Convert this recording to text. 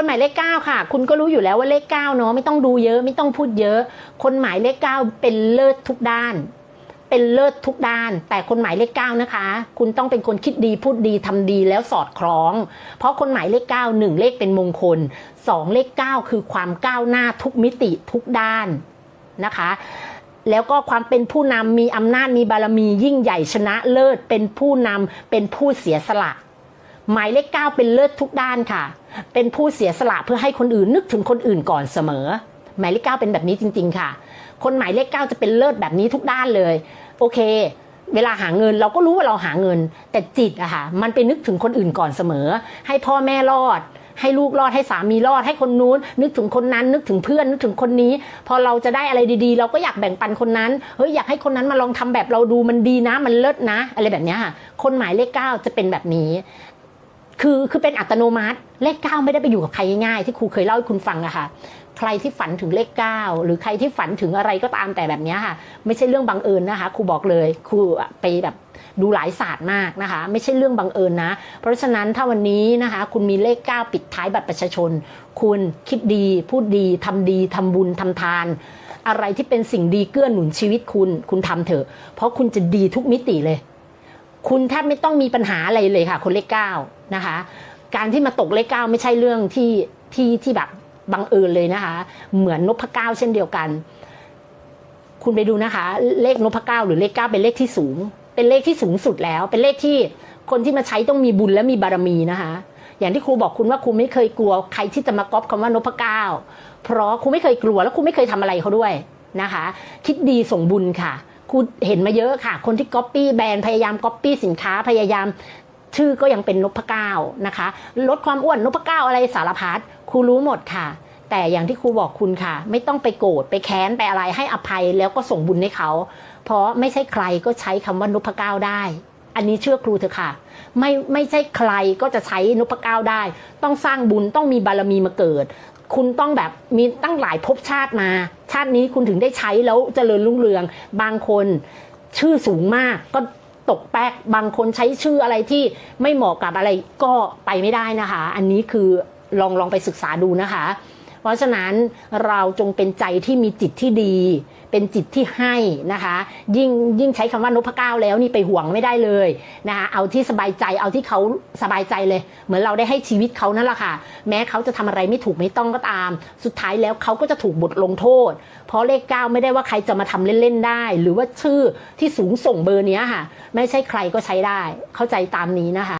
คนหมายเลขเก้าค่ะ คุณก็รู้อยู่แล้วว่าเลขเก้าเนาะไม่ต้องดูเยอะไม่ต้องพูดเยอะ คนหมายเลขเก้าเป็นเลิศทุกด้าน เป็นเลิศทุกด้าน แต่คนหมายเลขเก้านะคะ คุณต้องเป็นคนคิดดีพูดดีทำดีแล้วสอดคล้อง เพราะคนหมายเลขเก้าหนึ่งเลขเป็นมงคลสองเลขเก้าคือความก้าวหน้าทุกมิติทุกด้านนะคะแล้วก็ความเป็นผู้นำมีอำนาจมีบารมียิ่งใหญ่ชนะเลิศเป็นผู้นำเป็นผู้เสียสละ หมายเลขเก้าเป็นเลิศทุกด้านค่ะ เป็นผู้เสียสละเพื่อให้คนอื่นนึกถึงคนอื่นก่อนเสมอ หมายเลขเก้าเป็นแบบนี้จริง ๆ ค่ะ คนหมายเลขเก้าจะเป็นเลิศแบบนี้ทุกด้านเลย โอเค เวลาหาเงินเราก็รู้ว่าเราหาเงิน แต่จิตอะค่ะ มันไปนึกถึงคนอื่นก่อนเสมอ ให้พ่อแม่รอด ให้ลูกรอดให้สามีรอดให้คนนู้น นึกถึงคนนั้น นึกถึงเพื่อนนึกถึงคนนี้ พอเราจะได้อะไรดีๆ เราก็อยากแบ่งปันคนนั้นเฮ้ยอยากให้คนนั้นมาลองทำแบบเราดูมันดีนะ มันเลิศนะ อะไรแบบนี้ค่ะคนหมายเลขเก้าจะเป็นแบบนี้ คือคือเป็นอัตโนมัติ เลขเก้าไม่ได้ไปอยู่กับใครง่ายๆที่ครูเคยเล่าให้คุณฟังอะค่ะใครที่ฝันถึงเลขเก้าหรือใครที่ฝันถึงอะไรก็ตามแต่แบบนี้ค่ะ ไม่ใช่เรื่องบังเอิญนะคะครูบอกเลยครูไปแบบดูหลายศาสตร์มากนะคะ ไม่ใช่เรื่องบังเอิญนะ เพราะฉะนั้นถ้าวันนี้นะคะ คุณมีเลข 9 ปิดท้ายบัตรประชาชน คุณคิดดีพูดดีทำดีทำบุญทำทาน อะไรที่เป็นสิ่งดีเกื้อหนุนชีวิตคุณคุณทำเถอะ เพราะคุณจะดีทุกมิติเลย คุณแทบไม่ต้องมีปัญหาอะไรเลยค่ะ คนเลขเก้านะคะ การที่มาตกเลขเก้าไม่ใช่เรื่องที่ที่ที่แบบบังเอิญเลยนะคะ เหมือนนพเก้าเช่นเดียวกัน คุณไปดูนะคะ เลขนพเก้าหรือเลขเก้าเป็นเลขที่สูง เป็นเลขที่สูงสุดแล้ว เป็นเลขที่คนที่มาใช้ต้องมีบุญและมีบารมีนะคะ อย่างที่ครูบอกคุณว่าครูไม่เคยกลัวใครที่จะมาก๊อปคำว่านพเก้าเพราะครูไม่เคยกลัว แล้วครูไม่เคยทำอะไรเขาด้วยนะคะ คิดดีส่งบุญค่ะ ครูเห็นมาเยอะค่ะ คนที่ก๊อปปี้แบรนด์พยายามก๊อปปี้สินค้าพยายามชื่อก็ยังเป็นนพเก้านะคะ ลดความอ้วนนพเก้าอะไรสารพัดครูรู้หมดค่ะ แต่อย่างที่ครูบอกคุณค่ะ ไม่ต้องไปโกรธไปแค้นไปอะไรให้อภัยแล้วก็ส่งบุญให้เขา เพราะไม่ใช่ใครก็ใช้คำว่านพเก้าได้ อันนี้เชื่อครูเถอะค่ะ ไม่ไม่ใช่ใครก็จะใช้นพเก้าได้ ต้องสร้างบุญต้องมีบารมีมาเกิด คุณต้องแบบมีตั้งหลายภพชาติมา ชาตินี้คุณถึงได้ใช้แล้วเจริญรุ่งเรือง บางคนชื่อสูงมากก็ตกแป๊กบางคนใช้ชื่ออะไรที่ไม่เหมาะกับอะไรก็ไปไม่ได้นะคะ อันนี้คือลองลองไปศึกษาดูนะคะ ราะฉะนั้นเราจงเป็นใจที่มีจิตที่ดี เป็นจิตที่ให้นะคะ ยิ่งยิ่งใช้คำว่านพเก้าแล้วนี่ไปห่วงไม่ได้เลยนะคะเอาที่สบายใจเอาที่เขาสบายใจเลย เหมือนเราได้ให้ชีวิตเขานั่นแหละค่ะ แม้เขาจะทำอะไรไม่ถูกไม่ต้องก็ตาม สุดท้ายแล้วเขาก็จะถูกบทลงโทษ เพราะเลขเก้าไม่ได้ว่าใครจะมาทำเล่นๆได้ หรือว่าชื่อที่สูงส่งเบอร์เนี้ยค่ะ ไม่ใช่ใครก็ใช้ได้ เข้าใจตามนี้นะคะ